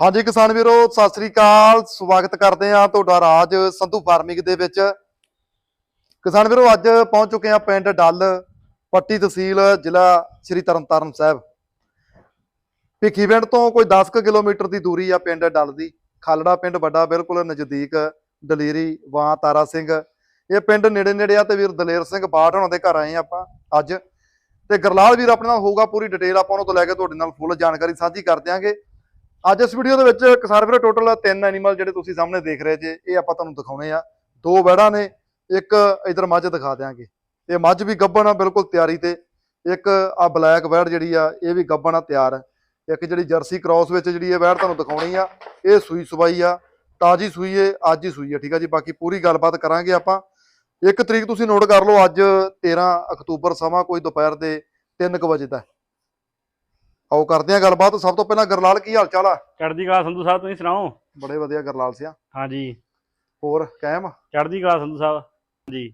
ਹਾਂਜੀ ਕਿਸਾਨ ਵੀਰੋ, ਸਤਿ ਸ੍ਰੀ ਅਕਾਲ। ਸਵਾਗਤ ਕਰਦੇ ਆ ਤੁਹਾਡਾ ਰਾਜ ਸੰਧੂ ਫਾਰਮਿੰਗ ਦੇ ਵਿੱਚ। ਕਿਸਾਨ ਵੀਰੋ, ਅੱਜ ਪਹੁੰਚ ਚੁੱਕੇ ਆ ਪਿੰਡ ਡੱਲ, ਪੱਟੀ ਤਹਿਸੀਲ, ਜ਼ਿਲ੍ਹਾ ਸ੍ਰੀ ਤਰਨਤਾਰਨ ਸਾਹਿਬ। ਭਿੱਖੀਵਿੰਡ ਤੋਂ ਕੋਈ 10 ਕੁ ਕਿਲੋਮੀਟਰ ਦੀ ਦੂਰੀ ਆ ਪਿੰਡ ਡੱਲ ਦੀ। ਖਾਲੜਾ ਪਿੰਡ ਵੱਡਾ ਬਿਲਕੁਲ ਨਜ਼ਦੀਕ, ਦਲੇਰੀ, ਵਾਂ, ਤਾਰਾ ਸਿੰਘ। ਇਹ ਪਿੰਡ ਨੇੜੇ ਨੇੜੇ ਆ ਤੇ ਵੀਰ ਦਲੇਰ ਸਿੰਘ ਬਾਠ ਉਹਨਾਂ ਦੇ ਘਰ ਆਏ ਆ ਆਪਾਂ ਅੱਜ। ਤੇ ਗਰਲਾਲ ਵੀਰ, ਆਪਣੇ ਨਾਲ ਹੋਊਗਾ ਪੂਰੀ ਡਿਟੇਲ ਆਪਾਂ ਉਹਨਾਂ ਤੋਂ ਲੈ ਕੇ ਤੁਹਾਡੇ ਨਾਲ ਫੁੱਲ ਜਾਣਕਾਰੀ ਸਾਂਝੀ ਕਰ ਦਿਆਂਗੇ। ਅੱਜ ਇਸ ਵੀਡੀਓ ਦੇ ਵਿੱਚ ਕਿਸਾਨ ਵੀਰੋ ਟੋਟਲ ਤਿੰਨ ਐਨੀਮਲ ਜਿਹੜੇ ਤੁਸੀਂ ਸਾਹਮਣੇ ਦੇਖ ਰਹੇ ਜੇ, ਇਹ ਆਪਾਂ ਤੁਹਾਨੂੰ ਦਿਖਾਉਣੇ ਆ। ਦੋ ਵੈੜਾਂ ਨੇ, ਇੱਕ ਇਧਰ ਮੱਝ ਦਿਖਾ ਦਿਆਂਗੇ। ਇਹ ਮੱਝ ਵੀ ਗੱਭਣ ਆ, ਬਿਲਕੁਲ ਤਿਆਰੀ ਤੇ। ਇੱਕ ਆ ਬਲੈਕ ਵੈੜ ਜਿਹੜੀ ਆ, ਇਹ ਵੀ ਗੱਭਣ ਆ, ਤਿਆਰ। ਆ। ਇੱਕ ਜਿਹੜੀ ਜਰਸੀ ਕ੍ਰਾਸ ਵਿੱਚ ਜਿਹੜੀ ਇਹ ਵੈੜ ਤੁਹਾਨੂੰ ਦਿਖਾਉਣੀ ਆ, ਇਹ ਸੂਈ ਸਵਾਈ ਆ। ਤਾਜੀ ਸੂਈ ਏ, ਅੱਜ ਹੀ ਸੂਈ ਆ, ਠੀਕ ਆ ਜੀ? ਬਾਕੀ ਪੂਰੀ ਗੱਲਬਾਤ ਕਰਾਂਗੇ ਆਪਾਂ। ਇੱਕ ਤਰੀਕ ਤੁਸੀਂ ਨੋਟ ਕਰ ਲਓ, ਅੱਜ 13 ਅਕਤੂਬਰ ਸਮਾਂ, ਕੋਈ ਦੁਪਹਿਰ ਦੇ 3:00 ਵਜੇ ਦਾ ਆਓ ਕਰਦੇ ਆ ਗੱਲਬਾਤ। ਸਭ ਤੋਂ ਪਹਿਲਾਂ ਗਰਲਾਲ ਕੀ ਹਾਲ ਚਾਲ ਆ? ਚੜ੍ਹਦੀ ਕਲਾ ਸੰਧੂ ਸਾਹਿਬ ਤੁਸੀਂ ਸੁਣਾਓ? ਬੜੇ ਵਧੀਆ ਗਰਲਾਲ ਸਿਆ। ਹਾਂਜੀ। ਹੋਰ ਕਾਇਮ? ਚੜ੍ਹਦੀ ਕਲਾ ਸੰਧੂ ਸਾਹਿਬ ਜੀ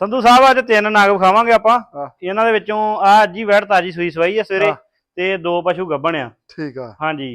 ਸੰਧੂ ਸਾਹਿਬ ਅੱਜ ਤਿੰਨ ਨਾਗ ਵਿਖਾਵਾਂਗੇ ਆਪਾਂ। ਹਾਂ। ਇਹਨਾਂ ਦੇ ਵਿੱਚੋਂ ਆ ਅੱਜ ਹੀ ਵੈੜ ਤਾਜੀ ਸੂਈ ਸਵਾਈ ਆ ਸਵੇਰੇ ਹਾਂ। ਤੇ ਦੋ ਪਸ਼ੂ ਗੱਭਣ ਆ। ਠੀਕ ਆ। ਹਾਂਜੀ।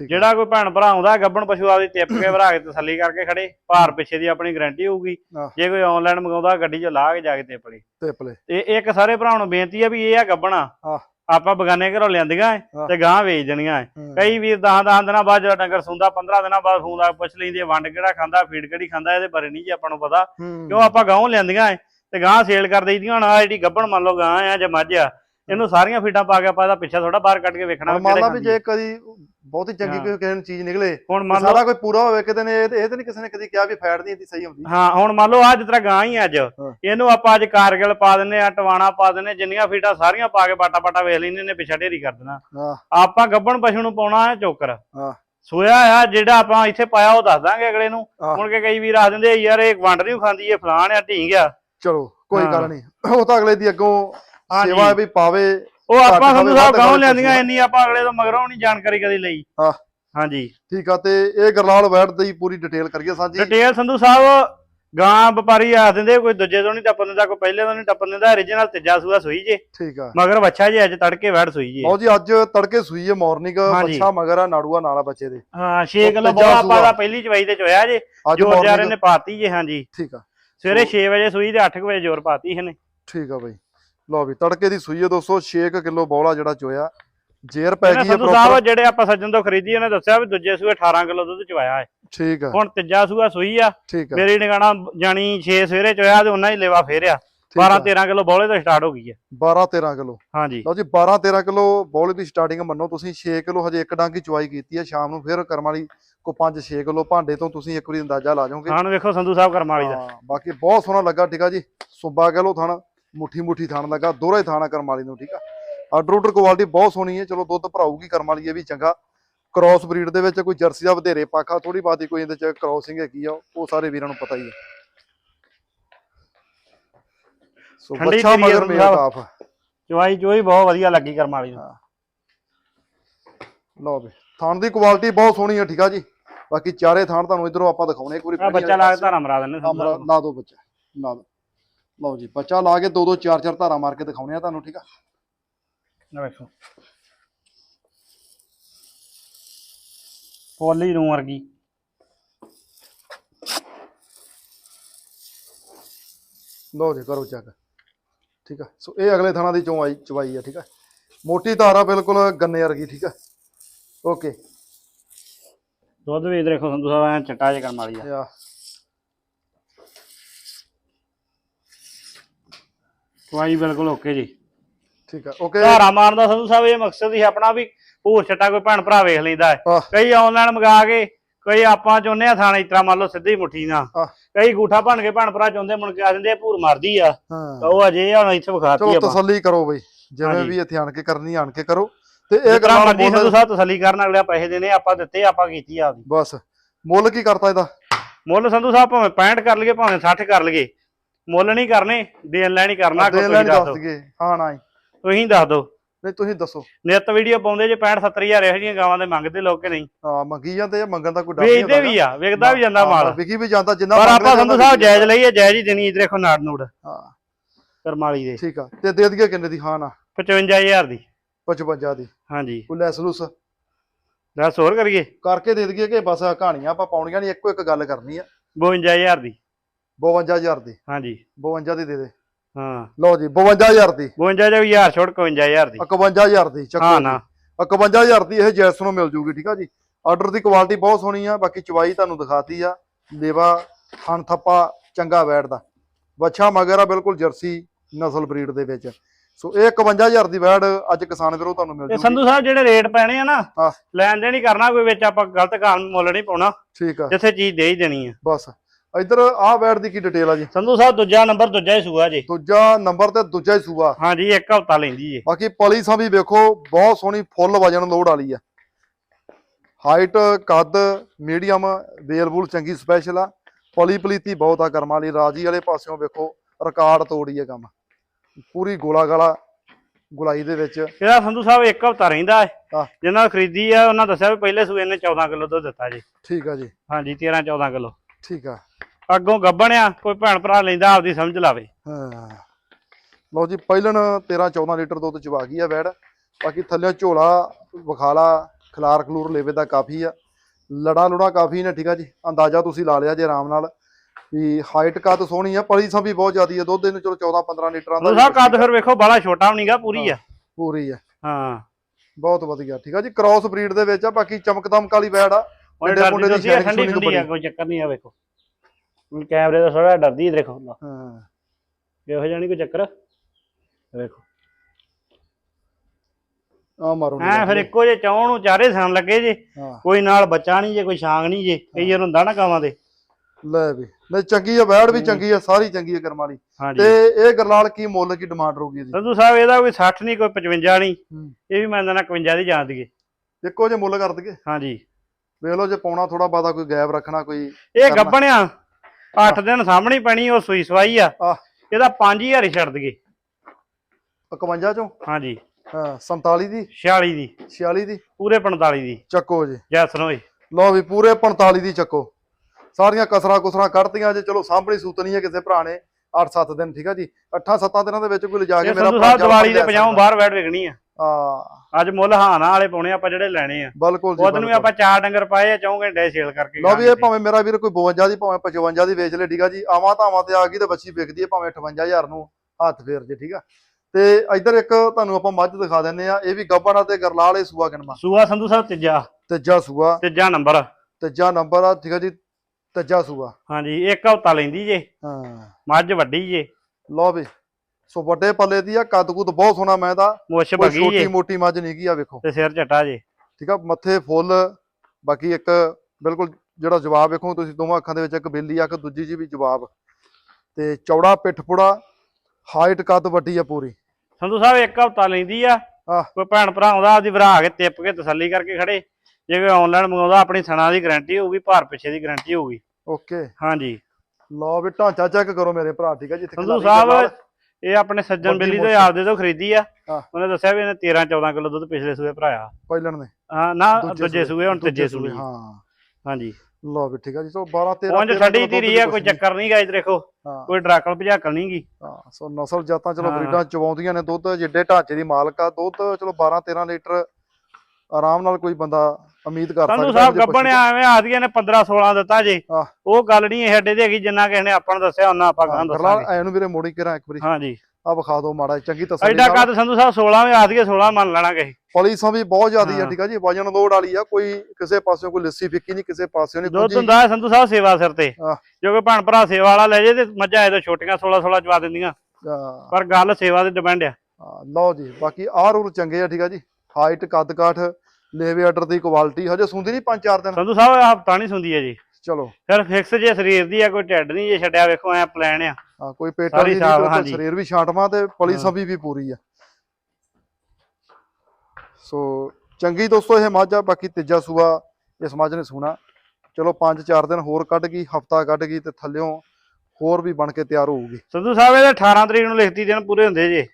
ਠੀਕ ਆ। ਜਿਹੜਾ ਕੋਈ ਭੈਣ ਭਰਾ ਆਉਂਦਾ ਗੱਭਣ ਪਸ਼ੂ ਆਪਦੀ ਟਿੱਪ ਕੇ ਭਰਾ ਕੇ ਤਸੱਲੀ ਕਰਕੇ ਖੜੇ ਭਾਰ ਪਿੱਛੇ ਦੀ ਆਪਣੀ ਗਾਰੰਟੀ ਹੋਊਗੀ। ਹਾਂ। ਜੇ ਕੋਈ ਆਨਲਾਈਨ ਮੰਗਾਉਂਦਾ ਗੱਡੀ 'ਚ ਲਾ ਕੇ ਜਾ ਕੇ ਟਿੱਪ ਲਈ ਤੇ ਪਲੇ ਤੇ ਇੱਕ ਸਾਰੇ ਭਰਾਵਾਂ ਨੂੰ ਬੇਨਤੀ ਆ ਵੀ ਇਹ ਆ ਗੱਭਣਾ ਹਾਂ। ਆਪਾਂ ਬਗਾਨੇ ਘਰੋਂ ਲਿਆਂਦੀਆਂ ਹਾਂ। ਤੇ ਗਾਂ ਵੇਚ ਦੇਣੀਆਂ ਹੂੰ। ਕਈ ਵੀਰ 10 10 ਦਿਨਾਂ ਬਾਅਦ ਜਿਹੜਾ ਡੰਗਰ ਸੁੰਦਾ 15 ਦਿਨਾਂ ਬਾਅਦ ਫੋਨ ਪੁੱਛ ਲੈਂਦੇ ਆ, ਵੰਡ ਕਿਹੜਾ ਖਾਂਦਾ ਫੀਡ ਕਿਹੜੀ ਖਾਂਦਾ ਇਹਦੇ ਬਾਰੇ ਨਹੀਂ ਜੀ ਆਪਾਂ ਨੂੰ ਪਤਾ। ਕਿਉਂ ਆਪਾਂ ਗਾਂ ਲਿਆਂਦੀਆਂ ਏ ਤੇ ਗਾਂ ਸੇਲ ਕਰ ਦਈਦੀਆਂ ਹੁਣ ਆ ਜਿਹੜੀ ਗੱਭਣ ਮੰਨ ਲਓ ਗਾਂ ਆ ਜਾਂ ਮੱਝ ਆ ਇਹਨੂੰ ਸਾਰੀਆਂ ਫੀਡਾਂ ਪਾ ਕੇ ਆਪਾਂ ਇਹਦਾ ਪਿੱਛਾ ਥੋੜਾ ਬਾਹਰ ਕੱਢ ਕੇ ਵੇਖਣਾ ਹੁਣ ਮੰਨ ਲਾ ਵੀ ਜੇ ਕਦੀ ਬਹੁਤੀ ਚੰਗੀ। ਕੋਈ ਕਿਸੇ ਨੂੰ ਚੀਜ਼ ਨਿਕਲੇ ਹੁਣ ਮੰਨ ਸਾਰਾ ਕੋਈ ਪੂਰਾ ਹੋਵੇ ਕਿਤੇ ਨੇ ਇਹ ਤੇ ਨਹੀਂ ਕਿਸੇ ਨੇ ਕਦੀ ਕਿਹਾ ਵੀ ਫੈਟ ਦੀ ਇਹਦੀ ਸਹੀ ਹੁੰਦੀ। ਹਾਂ ਹੁਣ ਮੰਨ ਲਓ ਅੱਜ ਤੇਰਾ ਗਾਂ ਹੀ ਅੱਜ ਇਹਨੂੰ ਆਪਾਂ ਅੱਜ ਕਾਰਗਿਲ ਪਾ ਦਿੰਨੇ ਆ ਟਵਾਣਾ ਪਾ ਦਿੰਨੇ ਜਿੰਨੀਆਂ ਫੀਡਾਂ ਸਾਰੀਆਂ ਪਾ ਕੇ ਬਾਟਾ ਬਾਟਾ ਵੇਖ ਲੈਂਦੇ ਨੇ ਪਿੱਛਾ ਢੇਰੀ ਕਰ ਦੇਣਾ। ਆਪਾਂ ਗੱਭਣ ਪਸ਼ੂ ਨੂੰ ਪਾਉਣਾ ਹੈ ਚੋਕਰ। ਹਾਂ। ਸੋਇਆ ਆ ਜਿਹੜਾ ਆਪਾਂ ਇੱਥੇ ਪਾਇਆ ਉਹ ਦੱਸ ਦਾਂਗੇ ਅਗਲੇ ਨੂੰ। ਹੁਣ ਕੇ ਕਈ ਵੀਰ ਆ ਦਿੰਦੇ ਯਾਰ ਇਹ ਵੰਡ ਨਹੀਂ ਖਾਂਦੀ ਇਹ ਫਲਾਣ ਆ ਢੀਂਗ ਆ। ਚਲੋ ਕੋਈ। ਗੱਲ ਨਹੀਂ। ਉਹ ਤਾਂ ਅਗਲੇ ਦੀ ਅੱਗੋਂ ਹਾਂਜੀ। ਸੇਵਾ ਵੀ ਪਾਵੇ ਉਹ ਆਪਾਂ ਖਾਵੇ, ਸਾਹਿਬ ਵੱਧ ਗਾਉਂ ਲਿਆਂਦੀਆਂ ਪਸ਼ੂ। ਇੰਨੀ ਆਪਾਂ ਅਗਲੇ ਤੋਂ ਮਗਰੋਂ ਨਹੀਂ ਜਾਣਕਾਰੀ ਕਦੀ ਲਈ। ਹਾਂ। ਹਾਂਜੀ। ਠੀਕ ਆ ਤੇ ਇਹ ਗਰਲਾਲ ਵੈਟ ਦੀ ਪੂਰੀ ਡਿਟੇਲ ਕਰੀਏ ਸਾਂਝੀ। ਡਿਟੇਲ ਸੰਧੂ ਸਾਹਿਬ ਗਾਂ ਵਪਾਰੀ ਆ ਦਿੰਦੇ ਕੋਈ ਦੂਜੇ ਤੋਂ ਨਹੀਂ ਟੱਪਣ ਦਿੰਦਾ ਕੋਈ ਪਹਿਲੇ ਤੋਂ ਨਹੀਂ ਟੱਪਣ ਦਿੰਦਾ origignal ਤੀਜਾ ਸੂਆ ਸੂਈ ਜੇ। ਠੀਕ ਆ। ਮਗਰ ਬੱਚਾ ਜੇ ਅੱਜ ਤੜਕੇ ਵੜ ਸੂਈ ਜੇ। ਲਓ ਜੀ ਅੱਜ ਤੜਕੇ ਸੂਈ ਹੈ ਮਾਰਨਿੰਗ ਹਾਂਜੀ। ਬੱਚਾ ਮਗਰ ਆ ਨਾੜੂਆ ਨਾਲਾ ਬੱਚੇ ਦੇ। ਹਾਂ 6 ਉਹ ਕਿਲੋ ਤੀਜਾ ਬਹੁਤ ਆਪਾਂ ਸੂਆ। ਦਾ ਪਹਿਲੀ ਚਵਾਈ ਤੇ ਚੋਇਆ ਜੇ ਅੱਜ ਜੋਰ ਨੇ ਪਾਤੀ ਜੇ ਹਾਂਜੀ। ਠੀਕ ਆ। ਸਵੇਰੇ ਸੋ- 6 ਵਜੇ ਸੂਈ ਤੇ 8 ਵਜੇ ਜੋਰ ਪਾਤੀ ਇਹਨੇ। ਠੀਕ ਆ ਬਈ। ਲਓ ਵੀ ਤੜਕੇ ਦੀ ਸੂਈ ਹੈ ਦੋਸਤੋ 6 ਕਿਲੋ ਬੌਲਾ ਜਿਹੜਾ ਚੋਇਆ ਜੇਰ ਪੈ ਗਈ ਹੈ ਪ੍ਰੋਪਰ ਸਾਹਿਬ ਜਿਹੜੇ ਆਪਾਂ ਸੱਜਣ ਤੋਂ ਖਰੀਦੀ ਉਹਨੇ ਦੱਸਿਆ ਵੀ ਦੂਜੇ ਸੂਏ 18 ਕਿਲੋ ਦੁੱਧ ਚਵਾਇਆ ਹੈ। ਠੀਕ ਆ। ਹੁਣ ਤੀਜਾ ਸੂਆ ਸੂਈ ਆ ਮੇਰੀ ਨਿਗਾਣਾ ਜਾਣੀ 6 ਸਵੇਰੇ ਚੋਇਆ ਤੇ ਉਹਨਾਂ ਹੀ ਲੇਵਾ ਫੇਰਿਆ। 12 13 ਕਿਲੋ ਬੌਲੇ ਤੋਂ ਸਟਾਰਟ ਹੋ ਗਈ ਹੈ। 12 13 ਕਿਲੋ। ਹਾਂਜੀ। ਲਓ ਜੀ 12 13 ਕਿਲੋ ਬੌਲੇ ਦੀ ਸਟਾਰਟਿੰਗ ਮੰਨੋ ਤੁਸੀਂ 6 ਕਿਲੋ ਹਜੇ ਇੱਕ ਡਾਂਗੀ ਚੁਆਈ ਕੀਤੀ ਹੈ ਸ਼ਾਮ ਨੂੰ ਫਿਰ ਕਰਮ ਵਾਲੀ ਕੋ 5 6 ਕਿਲੋ ਭਾਂਡੇ ਤੋਂ ਤੁਸੀਂ ਇੱਕ ਵਾਰੀ ਅੰਦਾਜ਼ਾ ਲਾ ਜਾਓਗੇ। ਖਾਣ ਵੇਖੋ ਸੰਧੂ ਸਾਹਿਬ ਕਰਮ ਵਾਲੀ ਦਾ। ਹਾਂ ਬਾਕੀ ਬਹੁਤ ਸੋਹਣਾ ਲੱਗਾ ਠੀਕ ਆ ਜੀ। ਸੁੱਬਾ ਕਹਿ ਲੋ ਥਣ। ਮੁੱਠੀ ਮੁੱਠੀ ਥਣ ਲੱਗਾ ਦੋਹਰਾ ਥਾਣਾ ਕਰਮ ਵਾਲੀ ਨੂੰ ਠੀਕ ਆ? ਆਰਡਰ ਆਰਡਰ ਕੁਆਲਿਟੀ ਬਹੁਤ ਸੋਹਣੀ ਹੈ ਚਲੋ ਦੁੱਧ ਭਰਾਊਗੀ ਕਰਮ ਵਾਲੀ ਇਹ ਵੀ ਚੰਗਾ। ਕ੍ਰਾਸ ਬਰੀਡ ਦੇ ਵਿੱਚ ਕੋਈ ਜਰਸੀ ਦਾ ਵਧੇਰੇ ਪਾਖਾ ਥੋੜੀ ਬਾਤੀ ਕੋਈ ਇਹਦੇ ਚ ਕ੍ਰਾਸਿੰਗ ਹੈਗੀ ਆ ਉਹ ਸਾਰੇ ਵੀਰਾਂ ਨੂੰ ਪਤਾ ਹੀ ਹੈ। ਸੋ ਬੱਚਾ ਮਗਰ ਮੇਰਾ। ਕਾਫ ਚਵਾਈ ਚੋਈ ਬਹੁਤ ਵਧੀਆ ਲੱਗੀ ਕਰਮ ਵਾਲੀ ਨੂੰ ਲਓ ਵੀ ਥਣ ਦੀ ਕੁਆਲਿਟੀ ਬਹੁਤ ਸੋਹਣੀ ਹੈ ਠੀਕ ਆ ਜੀ? ਬਾਕੀ ਚਾਰੇ ਥਣ ਤੁਹਾਨੂੰ ਇਧਰੋਂ ਆਪਾਂ ਦਿਖਾਉਣੇ ਇੱਕ ਵਾਰੀ ਬੱਚਾ ਲਾ ਕੇ ਧਾਰਾ ਮਰਾ ਦਿੰਨੇ ਲਾ ਦੋ ਬੱਚਾ ਦੋ। ਲਓ ਜੀ ਬੱਚਾ ਲਾ ਕੇ ਦੋ ਦੋ ਚਾਰ ਚਾਰ ਧਾਰਾ ਮਾਰ ਕੇ ਦਿਖਾਉਣੇ ਆ ਤੁਹਾਨੂੰ ਠੀਕ ਆ? ਆ ਵੇਖੋ। ਪੋਲੀ ਨੂੰ ਵਰਗੀ। ਲਓ ਜੀ ਕਰੋ ਚੈੱਕ ਠੀਕ ਆ? ਸੋ ਇਹ ਅਗਲੇ ਥਾਣਾ ਦੀ ਚੋਂ ਆਈ ਚਵਾਈ ਆ ਠੀਕ ਆ? ਮੋਟੀ ਧਾਰਾ ਬਿਲਕੁਲ ਗੰਨੇ ਵਰਗੀ ਠੀਕ ਆ? ਓਕੇ। ਦੁੱਧ ਵੀ ਦੇਖੋ ਸੰਧੂ ਸਾਹਿਬ ਐ ਚਟਾ ਜਿਹਾ ਕਰਮ ਵਾਲੀ ਆ। ਯਾ ਚਵਾਈ ਬਿਲਕੁਲ ਓਕੇ ਜੀ। ਠੀਕ ਆ ਓਕੇ ਧਾਰਾ ਮਾਰਨ ਦਾ ਸੰਧੂ ਸਾਹਿਬ ਇਹ ਮਕਸਦ ਹੀ ਆਪਣਾ ਵੀ ਭੂਰ ਛਟਾ ਕੋਈ ਭੈਣ ਭਰਾ ਵੇਖ ਲੈਂਦਾ ਹੈ। ਕਈ ਆਨਲਾਈਨ ਮੰਗਾ ਕੇ ਕਈ ਆਪਾਂ ਚਾਹੁੰਦੇ ਆ ਥਾਣਾ ਇਤਰਾ ਮੰਨ ਲਓ ਸਿੱਧੀ ਮੁੱਠੀ ਨਾਲ। ਕਈ ਗੂਠਾ ਭੰਨ ਕੇ ਭੈਣ ਭਰਾ ਚਾਹੁੰਦੇ ਮੁੜ ਕੇ ਆ ਆ, ਭੂਰ ਮਾਰਦੀ ਆ। ਤਾਂ ਉਹ ਅਜੇ ਹੁਣ ਇੱਥੇ ਵਿਖਾਤੀ ਚਲੋ ਆਪਾਂ। ਤਸੱਲੀ ਕਰੋ ਬਈ। ਜਿਵੇਂ। ਵੀ ਇੱਥੇ ਆਣ ਕੇ ਕਰਨੀ ਆਣ ਕੇ ਕਰੋ। ਤੇ ਇਹ ਗੱਲਾਂ ਮਰਜ਼ੀ ਸੰਧੂ ਸਾਹਿਬ ਤਸੱਲੀ ਕਰਨ ਅਗਲੇ ਪੈਸੇ ਦੇਣੇ ਆਪਾਂ ਦਿੱਤੇ ਆਪਾਂ ਕੀਤੀ ਆਪਦੀ। ਬਸ। ਮੁੱਲ ਕੀ ਕਰਤਾ ਇਹਦਾ? ਮੁੱਲ ਸੰਧੂ ਸਾਹਿਬ ਭਾਵੇਂ 65 ਕਰ ਲਈਏ ਭਾਵੇਂ 60 ਕਰ ਲਈਏ। ਮੁੱਲ ਨਹੀਂ ਕਰਨੇ ਦੇਣ ਲੈਣੀ ਕਰਨਾ ਕੋਈ ਲੈਣੀ ਦੱਸ ਦਿਓ। ਦਈਏ। ਹਾਂ ਨਾ ਹੀ। ਤੁਸੀਂ ਦੱਸ ਦਿਓ। ਨਹੀਂ ਤੁਸੀਂ ਦੱਸੋ। ਨਿੱਤ ਵੀਡੀਓ ਪਾਉਂਦੇ ਜੇ 65 70000 ਇਹੋ ਜਿਹੀਆਂ ਗਾਵਾਂ ਦੇ ਮੰਗਦੇ ਲੋਕ ਨਹੀਂ? ਹਾਂ ਮੰਗੀ ਜਾਂਦੇ ਆ ਮੰਗਣ ਦਾ ਕੋਈ ਡਰ ਨਹੀਂ ਵੇਚਦੇ ਵੀ ਆ ਵਿਕਦਾ ਵੀ ਜਾਂਦਾ ਮਾਲ। ਵਿਕੀ ਵੀ ਜਾਂਦਾ ਜਿੰਨਾ ਪਰ ਆਪਾਂ ਸੰਧੂ ਸਾਹਿਬ ਜਾਇਜ਼ ਲਈਏ ਜਾਇਜ਼ ਹੀ ਦੇਣੀ ਇਧਰ ਦੇਖੋ ਨਾੜ ਨੂੜ। ਹਾਂ। ਕਰਮਾਲੀ ਦੇ। ਠੀਕ ਆ ਤੇ ਦੇ ਦਈਏ ਕਿੰਨੇ ਦੀ? ਹਾਂ ਨਾ। 55000 ਦੀ। 55 ਦੀ। ਹਾਂਜੀ। ਕੋਈ ਲੈਸ ਲੂਸ ਦੱਸ ਹੋਰ ਕਰੀਏ। ਕਰਕੇ ਦੇ ਦਈਏ ਕਿ ਬਸ ਕਹਾਣੀਆਂ ਆਪਾਂ ਪਾਉਣੀਆਂ ਨਹੀਂ ਇੱਕੋ ਇੱਕ ਗੱਲ ਕਰਨੀ ਆ। 52000 ਦੀ। 52000 ਦੀ। ਹਾਂਜੀ। 52 ਦੀ ਦੇ ਦੇ। ਹਾਂ। ਲਓ ਜੀ 52000 ਦੀ। 52 ਜਾਂ ਹਜ਼ਾਰ ਛੋੜ 51000 ਦੀ। 51000 ਦੀ ਚੱਕੋ ਹਾਂ। ਨਾ। 51000 ਦੀ ਇਹ ਜੈਸ ਨੂੰ ਮਿਲ ਜੂਗੀ ਠੀਕ ਆ ਜੀ। ਆਰਡਰ ਦੀ ਕੁਆਲਿਟੀ ਬਹੁਤ ਸੋਹਣੀ ਆ ਬਾਕੀ ਚਵਾਈ ਤੁਹਾਨੂੰ ਦਿਖਾਤੀ ਆ। ਲੇਵਾ ਥਣ ਥੱਪਾ ਚੰਗਾ ਬੈਠਦਾ ਵੱਛਾ ਮਗਰ ਆ ਬਿਲਕੁਲ ਜਰਸੀ ਨਸਲ ਬਰੀਡ ਦੇ ਵਿੱਚ। ਸੋ ਇਹ 51000 ਦੀ ਵੈੜ ਅੱਜ ਕਿਸਾਨ ਵੀਰੋ ਤੁਹਾਨੂੰ ਮਿਲ ਜੂਗੀ। ਸੰਧੂ ਸਾਹਿਬ ਜਿਹੜੇ ਰੇਟ ਪੈਣੇ ਆ ਨਾ। ਲੈਣ ਦੇਣ ਹੀ ਕਰਨਾ ਕੋਈ ਵਿੱਚ ਆਪਾਂ ਗਲਤ ਕਾਲ ਮੁੱਲ ਨਹੀਂ ਪਾਉਣਾ। ਠੀਕ ਆ। ਜਿੱਥੇ ਚੀਜ਼ ਦੇ ਹੀ ਦੇਣੀ ਆ। ਬਸ। ਇੱਧਰ ਆਹ ਵੈੜ ਦੀ ਕੀ ਡਿਟੇਲ ਆ ਜੀ? ਸੰਧੂ ਸਾਹਿਬ ਦੂਜਾ ਨੰਬਰ ਦੂਜਾ ਹੀ ਸੂਆ ਜੀ। ਦੂਜਾ ਨੰਬਰ ਤੇ ਦੂਜਾ ਹੀ ਸੂਆ। ਹਾਂਜੀ ਇੱਕ ਹਫਤਾ ਲੈਂਦੀ ਜੀ ਬਾਕੀ ਪਲੀ ਸਾਂ ਵੀ ਵੇਖੋ ਬਹੁਤ ਸੋਹਣੀ ਫੁੱਲ ਵਜਨ ਲੋਡ ਵਾਲੀ ਆ। ਹਾਈਟ ਕੱਦ ਮੀਡੀਅਮ ਵੇਲਬੂਲ ਚੰਗੀ ਸਪੈਸ਼ਲ ਆ। ਪਲੀ ਪਲੀਤੀ ਬਹੁਤ ਆ ਕਰਮਾਂ ਵਾਲੀ ਰਾਜੀ ਵਾਲੇ ਪਾਸਿਓਂ ਵੇਖੋ ਰਿਕਾਰਡ ਤੋੜੀ ਆ ਕੰਮ। ਪੂਰੀ ਗੋਲਾ ਗਾਲਾ ਗੁਲਾਈ ਦੇ ਵਿੱਚ। ਇਹਦਾ ਸੰਧੂ ਸਾਹਿਬ ਇੱਕ ਹਫਤਾ ਰਹਿੰਦਾ ਹੈ। ਜਿਨ੍ਹਾਂ ਖਰੀਦੀ ਆ ਉਹਨਾਂ ਦੱਸਿਆ ਵੀ ਪਹਿਲੇ ਸੂਏ ਨੇ 14 ਕਿਲੋ ਦੁੱਧ ਦਿੱਤਾ ਜੀ। ਠੀਕ ਆ ਜੀ। ਹਾਂਜੀ 13 14 ਕਿਲੋ। ਠੀਕ ਆ। ਅੱਗੋਂ ਗੱਬਣ ਆ ਕੋਈ ਭੈਣ ਭਰਾ ਲੈਂਦਾ ਆਪਦੀ ਸਮਝ ਲਾਵੇ। ਹਾਂ। ਲਓ ਜੀ ਪਹਿਲਣ 13 14 ਲੀਟਰ ਦੁੱਧ ਚਵਾ ਗਈ ਆ ਵੈੜ। ਬਾਕੀ ਥੱਲੇ ਝੋਲਾ ਵਿਖਾਲਾ ਖਲਾਰ ਖਲੂਰ ਲੇਵੇ ਦਾ ਕਾਫੀ ਆ। ਲੜਾ ਲੁੜਾ ਕਾਫੀ ਨੇ ਠੀਕ ਆ ਜੀ? ਅੰਦਾਜ਼ਾ ਤੁਸੀਂ ਲਾ ਲਿਆ ਜੇ ਆਰਾਮ ਨਾਲ। ਵੀ ਹਾਈਟ ਕੱਦ ਸੋਹਣੀ ਆ ਪਲੀ ਸਾਂ ਵੀ ਬਹੁਤ ਜ਼ਿਆਦੀ ਆ। ਦੁੱਧ ਇਹਨੂੰ ਚਲੋ 14 15 ਲੀਟਰਾਂ ਸੰਧੂ ਸਾਹਿਬ ਕੱਦ ਫਿਰ ਵੇਖੋ ਬੜਾ ਛੋਟਾ ਨਹੀਂਗਾ ਪੂਰੀ ਆ। ਪੂਰੀ ਆ। ਹਾਂ। ਬਹੁਤ ਵਧੀਆ ਠੀਕ ਆ ਜੀ? ਕ੍ਰਾਸ ਬਰੀਡ ਦੇ ਵਿੱਚ ਆ ਬਾਕੀ ਚਮਕ ਦਮਕ ਵਾਲੀ ਵੈੜ ਆ। ਦੀ ਠੰਡੀ ਠੰਡੀ। ਕੋਈ ਚੱਕਰ ਨਹੀਂ ਆ ਵੇਖੋ। ਹੁਣ ਕੈਮਰੇ ਦਾ ਥੋੜਾ ਡਰਦੀ ਦੇਖੋ ਲਓ, ਹਾਂ। ਇਹੋ ਨੀ ਕੋਈ ਚੱਕਰ? ਵੇਖੋ ਆ ਮਾਰੋ ਨੀ ਐ ਫਿਰ। ਇੱਕੋ ਜੇ ਚੌਂ ਨੂੰ ਚਾਰੇ ਸਣ ਲੱਗੇ ਜੇ। ਹਾਂ। ਕੋਈ ਨਾਲ ਬੱਚਾ ਨਹੀਂ ਜੇ ਕੋਈ ਛਾਂਗ ਨਹੀਂ ਜੇ। ਕਈ ਵਾਰ ਹੁੰਦਾ ਨਾ ਕਾਵਾਂ ਦੇ। ਲੈ ਵੀ। ਨਹੀਂ ਚੰਗੀ ਆ ਵੈੜ ਵੀ ਚੰਗੀ ਆ ਸਾਰੀ ਚੰਗੀ ਆ ਕਰਮਾਂ ਵਾਲੀ। ਹਾਂਜੀ। ਤੇ ਇਹ ਗਰਲਾਲ ਕੀ ਮੁੱਲ ਕੀ ਡਿਮਾਂਡ ਰਹੂਗੀ ਇਹਦੀ? ਸੰਧੂ ਸਾਹਿਬ ਇਹਦਾ ਕੋਈ 60 ਨਹੀਂ ਕੋਈ 55 ਨਹੀਂ ਹੂੰ। ਇਹ ਵੀ ਮੈਂ ਕਹਿੰਦਾ 51 ਦੀ ਜਾਣ ਦੀਏ। ਇੱਕੋ ਜੇ ਮੁੱਲ ਕਰ ਦਈਏ? ਹਾਂਜੀ। ਵੇਖ ਲਓ ਜੇ ਪਾਉਣਾ ਥੋੜਾ ਬਾਦਾ ਕੋਈ ਗੈਪ ਰੱਖਣਾ ਕੋਈ ਇਹ। ਗੱਬਣਿਆ 8 ਦਿਨ ਸਾਹਮਣੇ ਪੈਣੀ ਉਹ ਸੂਈ ਸਵਾਈ ਆ। ਆਹ। ਇਹਦਾ 5000 ਹੀ ਛੱਡ ਦਈਏ। 51 ਚੋਂ? ਹਾਂਜੀ। ਹਾਂ 47 ਦੀ? 46 ਦੀ। 46 ਦੀ? ਪੂਰੇ 45 ਦੀ। ਚੱਕੋ ਜੀ। ਜੈਸਨ ਹੋਏ ਲਓ ਵੀ ਪੂਰੇ 45 ਦੀ ਚੱਕੋ। ਸਾਰੀਆਂ ਕਸਰਾਂ ਕੁਸਰਾਂ ਕੱਢਤੀਆਂ ਜੇ ਚਲੋ ਸਾਹਮਣੀ ਸੂਤਣੀ ਹੈ ਕਿਸੇ ਭਰਾ ਨੇ। 8-7 ਦਿਨ ਠੀਕ ਆ ਜੀ? 8-7 ਦਿਨਾਂ ਦੇ ਵਿੱਚ ਕੋਈ ਲਿਜਾ ਕੇ ਮੇਰਾ ਦੀਵਾਲੀ ਦੇ ਲੈ ਪਜਾਉਂ ਸਕਦਾ। ਬਾਹਰ ਬੈਠ ਵਿਕਣੀ ਆ। ਹਾਂ। ਅੱਜ ਮੁੱਲ ਹਾਨਾ ਵਾਲੇ ਪਾਉਣੇ ਆਪਾਂ ਜਿਹੜੇ ਲੈਣੇ ਆ। ਬਿਲਕੁਲ ਜੀ ਉਹ ਦਿਨ ਵੀ ਬਿਲਕੁਲ। ਆਪਾਂ ਚਾਰ ਡੰਗਰ ਪਾਏ ਆ ਚੌਂ ਘੰਟੇ ਸੇਲ ਕਰਕੇ ਲਓ ਵੀ ਇਹ ਭਾਵੇਂ ਮੇਰਾ ਵੀਰ ਕੋਈ 52 ਦੀ ਭਾਵੇਂ 55 ਦੀ ਵੇਚ ਲੈ ਠੀਕ ਆ ਜੀ। ਆਵਾਂ ਧਾਵਾਂ ਤੇ ਆ ਗਈ ਤੇ ਬੱਚੀ ਵਿਕਦੀ ਹੈ ਭਾਵੇਂ 58000 ਨੂੰ ਹੱਥ ਫੇਰ ਜੇ ਠੀਕ ਆ। ਤੇ ਇੱਧਰ ਇੱਕ ਤੁਹਾਨੂੰ ਆਪਾਂ ਮੱਝ ਦਿਖਾ ਦਿੰਨੇ ਆ ਇਹ ਵੀ ਗੱਬਣਾ ਤੇ ਗਰਲਾਲ ਇਹ ਸੂਆ ਕਿਨਮਾ ਸੂਆ ਸੰਧੂ ਸਾਹਿਬ ਤੀਜਾ। ਤੀਜਾ ਸੂਆ। ਤੀਜਾ ਨੰਬਰ। ਤੀਜਾ ਨੰਬਰ ਆ ਠੀਕ ਆ ਜੀ ਤੀਜਾ ਸੂਆ। ਹਾਂਜੀ ਇੱਕ ਹਫਤਾ ਲੈਂਦੀ ਜੇ। ਹਾਂ। ਮੱਝ ਵੱਡੀ ਜੇ। ਲਓ ਵੀ। ਸੋ ਵੱਡੇ ਪੱਲੇ ਦੀ ਆ ਕੱਦ ਕੁੱਦ ਬਹੁਤ ਸੋਹਣਾ ਮੈਂ ਤਾਂ ਮੁੱਛ ਕੋਈ ਬਗੀ ਛੋਟੀ ਜੇ। ਮੋਟੀ ਮੱਝ ਨਹੀਂ ਕੀ ਆ ਵੇਖੋ। ਤੇ ਸਿਰ ਝਟਾ ਜੇ। ਠੀਕ ਆ ਮੱਥੇ ਫੁੱਲ ਬਾਕੀ ਇੱਕ ਬਿਲਕੁਲ ਜਿਹੜਾ ਜਵਾਬ ਵੇਖੋ ਤੁਸੀਂ ਦੋਵਾਂ ਅੱਖਾਂ ਦੇ ਵਿੱਚ ਇੱਕ ਬਿੱਲੀ ਅੱਖ ਦੂਜੀ ਜੀ ਵੀ ਜਵਾਬ। ਤੇ ਚੌੜਾ ਪਿੱਠ ਪੁੜਾ ਹਾਈਟ ਕੱਦ ਵੱਡੀ ਆ ਪੂਰੀ। ਸੰਧੂ ਸਾਹਿਬ ਇੱਕ ਹਫਤਾ ਲੈਂਦੀ ਆ। ਆਹ। ਕੋਈ ਭੈਣ ਭਰਾ ਆਉਂਦਾ ਆਪਦੀ ਭਰਾ ਕੇ ਤਿੱਪ ਕੇ ਤਸੱਲੀ ਕਰਕੇ ਖੜੇ। ਜੇ ਕੋਈ ਆਨਲਾਈਨ ਮੰਗਾਉਂਦਾ ਆਪਣੀ ਸਣਾ ਦੀ ਗਾਰੰਟੀ ਹੋਊਗੀ ਭਾਰ ਪਿੱਛੇ ਦੀ ਗਾਰੰਟੀ ਹੋਊਗੀ। ਓਕੇ। ਹਾਂਜੀ। ਲਓ ਵੀ ਢਾਂਚਾ ਚੈੱਕ ਕਰੋ ਮੇਰੇ ਭਰਾ ਠੀਕ ਆ ਜਿੱਥੇ ਸੰਧੂ ਖਿਲਾਰੀ ਦੇ ਨਾਲ। ਇਹ ਆਪਣੇ ਸੱਜਣ ਬੇਲੀ ਤੋਂ ਮੁੱਛ। ਆਪਦੇ ਤੋਂ ਖਰੀਦੀ ਆ। ਹਾਂ। ਉਹਨੇ ਦੱਸਿਆ ਵੀ ਇਹਨੇ 13 14 ਕਿਲੋ ਦੁੱਧ ਪਿਛਲੇ ਸੂਏ ਭਰਾਇਆ। ਪਹਿਲਣ ਨੇ। ਹਾਂ ਨਾ ਦੂਜੇ ਸੂਏ ਹੁਣ ਤੀਜੇ ਸੂਏ ਹਾਂ। ਹਾਂਜੀ। ਲਓ ਵੀ ਠੀਕ ਆ ਜੀ ਸੋ 12 13 ਪਹੁੰਚ ਸਾਡੀ ਧੀਰੀ ਆ ਕੋਈ ਚੱਕਰ ਨਹੀਂ ਗਾਇਜ ਦੇਖੋ। ਹਾਂ। ਕੋਈ ਡਰਾਕਲ ਭਜਾਕਲ ਨਹੀਂ ਗੀ। ਹਾਂ ਸੋ ਨਸਲ ਜਾਤਾਂ ਚਲੋ ਹਾਂ। ਬਰੀਡਾਂ ਚਵਾਉਂਦੀਆਂ ਨੇ ਦੁੱਧ ਜਿੱਡੇ ਢਾਂਚੇ ਦੀ ਮਾਲਕ ਆ। ਦੁੱਧ ਚਲੋ 12 13 ਲੀਟਰ ਆਰਾਮ ਨਾਲ ਕੋਈ ਬੰਦਾ ਉਮੀਦ ਕਰ ਸਕਦਾ ਸੰਧੂ ਸਾਹਿਬ ਪਸ਼ੂ ਗੱਬਣਿਆ ਐਵੇਂ ਆਦੀਆਂ ਨੇ 15 16 ਦਿੱਤਾ ਜੇ। ਉਹ ਗੱਲ ਨਹੀਂ ਇਹ ਅੱਡੇ ਦੀ ਹੈਗੀ ਜਿੰਨਾ ਕਿਸੇ ਨੇ ਆਪਾਂ ਨੂੰ ਦੱਸਿਆ ਉਹਨਾਂ ਆਪਾਂ ਗਾਂ ਦੱਸਾਂਗੇ। ਐ ਨੂੰ ਵੀਰੇ ਮੋੜੀ ਕਰਾਂ ਇੱਕ ਵਾਰੀ। ਹਾਂਜੀ। ਆ ਵਿਖਾ ਦਿਓ ਮਾੜਾ ਚੰਗੀ ਤਸੱਲੀ ਐਡਾ ਕੱਦ ਸੰਧੂ ਸਾਹਿਬ 16 ਵੀ ਆਦੀਆਂ 16 ਮੰਨ ਲੈਣਾ ਕਿਸੇ। ਪੋਲੀਸਾਂ ਵੀ ਬਹੁਤ ਜ਼ਿਆਦੀ ਆ। ਠੀਕ ਆ ਜੀ ਵਜਨ ਲੋਡ ਵਾਲੀ ਆ ਕੋਈ ਕਿਸੇ ਪਾਸਿਓਂ ਕੋਈ ਲੱਸੀ ਫਿੱਕੀ ਨਹੀਂ ਕਿਸੇ ਪਾਸਿਓਂ ਨਹੀਂ ਦੁੱਧ ਹੁੰਦਾ ਸੰਧੂ ਸਾਹਿਬ ਸੇਵਾ ਸਿਰ ਤੇ। ਜੋ ਕੋਈ ਭੈਣ ਭਰਾ ਸੇਵਾ ਵਾਲਾ ਲੈ ਜੇ ਤੇ ਮੱਝਾਂ ਇਹਦੇ ਛੋਟੀਆਂ 16 16 ਚਵਾ ਦਿੰਦੀਆਂ। ਪਰ ਗੱਲ ਸੇਵਾ ਤੇ ਡਿਪੈਂਡ ਆ। ਲਓ ਜੀ ਬਾਕੀ ਆਹ ਰੂਲ ਚੰਗੇ ਆ ਠੀਕ ਆ ਜੀ। ਹਾਈਟ ਕੱਦ ਕਾਠ ਲੇਵੇ ਆਰਡਰ ਦੀ ਕੁਆਲਿਟੀ ਹਜੇ ਸੁੰਦੀ ਨਹੀਂ ਪੰਜ ਚਾਰ ਦਿਨ। ਸੰਧੂ ਸਾਹਿਬ ਹਫਤਾ ਨਹੀਂ ਸੁੰਦੀ ਹੈ ਜੀ। ਚਲੋ। ਫਿਰ ਫਿਕਸ ਜੇ ਸਰੀਰ ਦੀ ਆ ਕੋਈ ਢਿੱਡ ਨਹੀਂ ਜੇ ਛੱਡਿਆ ਵੇਖੋ ਐ ਪਲਾਨ ਆ। ਹਾਂ ਕੋਈ ਪੇਟ ਸਾਰੀ ਵਾਲੀ ਸਾਫ਼, ਨਹੀਂ ਹਾਂਜੀ। ਸਰੀਰ ਵੀ ਛਾਂਟਵਾਂ ਤੇ ਪਲੀ। ਸਭੀ ਵੀ ਪੂਰੀ ਆ। ਸੋ ਚੰਗੀ ਦੋਸਤੋ ਇਹ ਮੱਝ ਆ ਬਾਕੀ ਤੀਜਾ ਸੂਆ ਇਸ ਮੱਝ ਨੇ ਸੂਣਾ। ਚਲੋ 5-4 ਦਿਨ ਹੋਰ ਕੱਢ ਗਈ ਹਫਤਾ ਕੱਢ ਗਈ ਤੇ ਥੱਲਿਓਂ ਹੋਰ ਵੀ ਬਣ ਕੇ ਤਿਆਰ ਹੋਊਗੀ। ਸੰਧੂ ਸਾਹਿਬ ਇਹਦੇ 18 ਤਰੀਕ ਨੂੰ ਲਿਖਤੀ ਦਿਨ ਪੂਰੇ ਹੁੰਦੇ ਜੇ।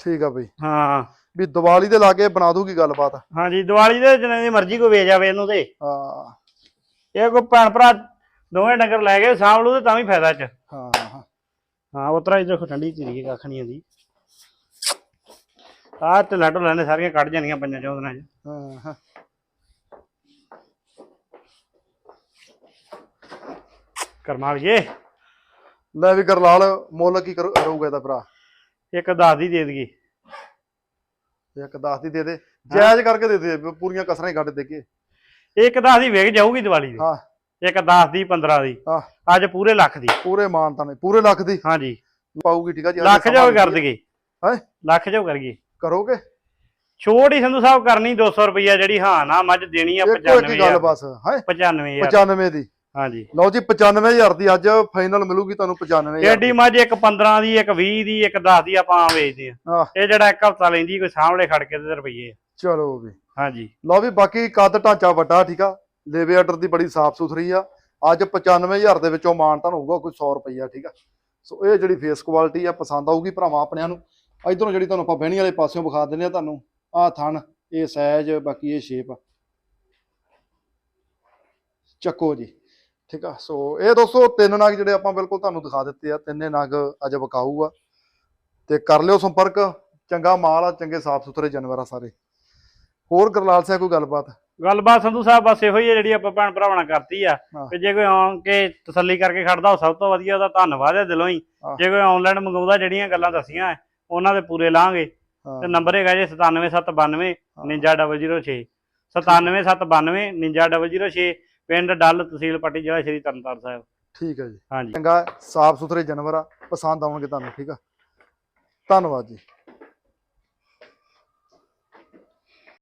ਠੀਕ ਆ ਬਈ। ਹਾਂ। ਵੀ ਦੀਵਾਲੀ ਦੇ ਲਾਗੇ ਬਣਾ ਦੂਗੀ ਗੱਲਬਾਤ। ਹਾਂਜੀ ਦੀਵਾਲੀ ਦੇ ਜਿੰਨੇ ਦੀ ਮਰਜ਼ੀ ਕੋਈ ਵੇਚ ਜਾਵੇ ਇਹਨੂੰ ਤੇ। ਹਾਂ। ਇਹ ਕੋਈ ਭੈਣ ਭਰਾ ਦੋਵੇਂ ਡੰਗਰ ਲੈ ਗਏ ਸਾਂਭ ਲੂ ਤੇ ਤਾਂ ਵੀ ਫਾਇਦਾ ਚ। ਹਾਂ। ਹਾਂ ਹਾਂ ਉਤਰਾ ਹੀ ਦੇਖੋ ਠੰਡੀ ਚੀਰੀ ਕੱਖ ਨਹੀਂ ਆਂਦੀ ਆਹ ਤੇ ਲਾਟੋ ਲੈਣੇ ਸਾਰੀਆਂ ਕੱਢ ਜਾਣੀਆਂ ਪੰਜਾਂ ਚੋਂ ਦਿਨਾਂ ਚ। ਹਾਂ। ਹਾਂ ਕਰਮਾਲੀਏ ਲੈ ਵੀ ਗਰਲਾਲ ਮੁੱਲ ਕੀ ਕਰੂਗਾ ਇਹਦਾ ਭਰਾ? ਇੱਕ 10 ਦੀ ਦੇ ਇੱਕ 10 ਦੀ ਦੇ ਦੇ ਜਾਇਜ਼ ਕਰਕੇ ਦੇ ਦੇ ਪੂਰੀਆਂ ਕਸਰਾਂ ਹੀ ਕੱਢ ਦੇ ਕੇ। ਇੱਕ ਦਸ ਦੀ ਵਿਕ ਜਾਊਗੀ ਦੀਵਾਲੀ ਦੀ। ਹਾਂ। ਇੱਕ 10 ਦੀ 15 ਦੀ। ਹਾਂ। ਅੱਜ ਪੂਰੇ ਲੱਖ ਦੀ। ਪੂਰੇ ਮਾਨਤਾ ਨੇ ਪੂਰੇ ਲੱਖ ਦੀ। ਹਾਂਜੀ। ਪਾਊਗੀ ਠੀਕ ਆ ਜੀ ਲੱਖ ਜੋ ਕਰ। ਦਈਏ। ਹੈਂ? ਲੱਖ ਜੋ ਕਰੀਏ ਕਰੋਗੇ? ਛੋਟ ਹੀ ਸੰਧੂ ਸਾਹਿਬ ਕਰਨੀ 200 ਰੁਪਈਆ ਜਿਹੜੀ ਹਾਂ ਨਾ ਮੱਝ ਦੇਣੀ ਆ ਇੱਕੋ ਇੱਕ ਹੀ ਗੱਲ 95000 ਬਸ ਹੈ? 95000 95 ਦੀ। ਹਾਂਜੀ। ਲਓ ਜੀ 95000 ਦੀ ਅੱਜ ਫਾਈਨਲ ਮਿਲੂਗੀ ਤੁਹਾਨੂੰ 95000 ਏਡੀ ਮੱਝ ਇੱਕ 15 ਦੀ ਇੱਕ 20 ਦੀ ਇੱਕ 10 ਦੀ ਆਪਾਂ ਵੇਚਦੇ ਆ ਇਹ ਜਿਹੜਾ ਇੱਕ ਹਫਤਾ ਲੈਂਦੀ ਕੋਈ ਸਾਹਮਣੇ ਖੜ ਕੇ ਤੇ ਰੁਪਈਏ। ਚਲੋ ਵੀ। ਹਾਂਜੀ। ਲਓ ਵੀ ਬਾਕੀ ਕੱਦ ਢਾਂਚਾ ਵੱਡਾ ਠੀਕ ਆ? ਲੇਵੇ ਆਰਡਰ ਦੀ ਬੜੀ ਸਾਫ਼ ਸੁਥਰੀ ਆ। ਅੱਜ 95000 ਦੇ ਵਿੱਚੋਂ ਮਾਨਤਾਨ ਹੋਊਗਾ ਕੋਈ 100 ਰੁਪਈਆ ਠੀਕ ਆ? ਸੋ ਇਹ ਜਿਹੜੀ ਫੇਸ ਕੁਆਲਿਟੀ ਆ ਪਸੰਦ ਆਊਗੀ ਭਰਾਵਾਂ ਆਪਣਿਆਂ ਨੂੰ। ਇਧਰੋਂ ਜਿਹੜੀ ਤੁਹਾਨੂੰ ਆਪਾਂ ਬਹਿਣੀ ਵਾਲੇ ਪਾਸਿਓਂ ਵਿਖਾ ਦਿੰਦੇ ਆ ਤੁਹਾਨੂੰ। ਆਹ ਥਣ ਇਹ ਸਾਈਜ਼ ਬਾਕੀ ਇਹ ਸ਼ੇਪ ਚੱਕੋ ਜੀ। ਠੀਕ ਆ? ਸੋ ਇਹ ਦੋਸਤੋ ਤਿੰਨ ਨਗ ਜਿਹੜੇ ਆਪਾਂ ਬਿਲਕੁਲ ਤੁਹਾਨੂੰ ਦਿਖਾ ਦਿੱਤੇ ਆ। ਤਿੰਨੇ ਨਗ ਅੱਜ ਵਿਕਾਊ ਆ। ਤੇ ਕਰ ਲਿਓ ਸੰਪਰਕ। ਚੰਗਾ ਮਾਲ ਆ ਚੰਗੇ ਸਾਫ਼ ਸੁਥਰੇ ਜਾਨਵਰ ਆ ਸਾਰੇ। ਹੋਰ ਗਰਲਾਲ ਸਿੰਘ ਕੋਈ ਗੱਲਬਾਤ? ਗੱਲਬਾਤ ਸੰਧੂ ਸਾਹਿਬ ਬਸ ਇਹੋ ਹੀ ਆ ਜਿਹੜੀ ਆਪਾਂ ਭੈਣ ਭਰਾਵਾਂ ਨਾਲ ਕਰਤੀ ਆ। ਹਾਂ। ਕਿ ਜੇ ਕੋਈ ਆਉਣ ਕੇ ਤਸੱਲੀ ਕਰਕੇ ਖੜਦਾ ਉਹ ਸਭ ਤੋਂ ਵਧੀਆ ਉਹਦਾ ਧੰਨਵਾਦ ਹੈ ਦਿਲੋਂ ਹੀ। ਹਾਂ। ਜੇ ਕੋਈ ਆਨਲਾਈਨ ਮੰਗਾਉਂਦਾ ਜਿਹੜੀਆਂ ਗੱਲਾਂ ਦੱਸੀਆਂ ਉਹਨਾਂ ਦੇ ਪੂਰੇ ਲਾਂਗੇ। ਹਾਂ। ਤੇ ਨੰਬਰ ਹੈਗਾ ਜੀ 97792 99006 97792 99006 ਪਿੰਡ ਡੱਲ ਤਹਿਸੀਲ ਪੱਟੀ ਜ਼ਿਲ੍ਹਾ ਸ਼੍ਰੀ ਤਰਨਤਾਰਨ ਸਾਹਿਬ। ਠੀਕ ਹੈ ਜੀ। ਹਾਂਜੀ। ਚੰਗਾ ਸਾਫ਼ ਸੁਥਰੇ ਜਾਨਵਰ ਆ ਪਸੰਦ ਆਉਣਗੇ ਤੁਹਾਨੂੰ ਠੀਕ ਆ। ਧੰਨਵਾਦ ਜੀ।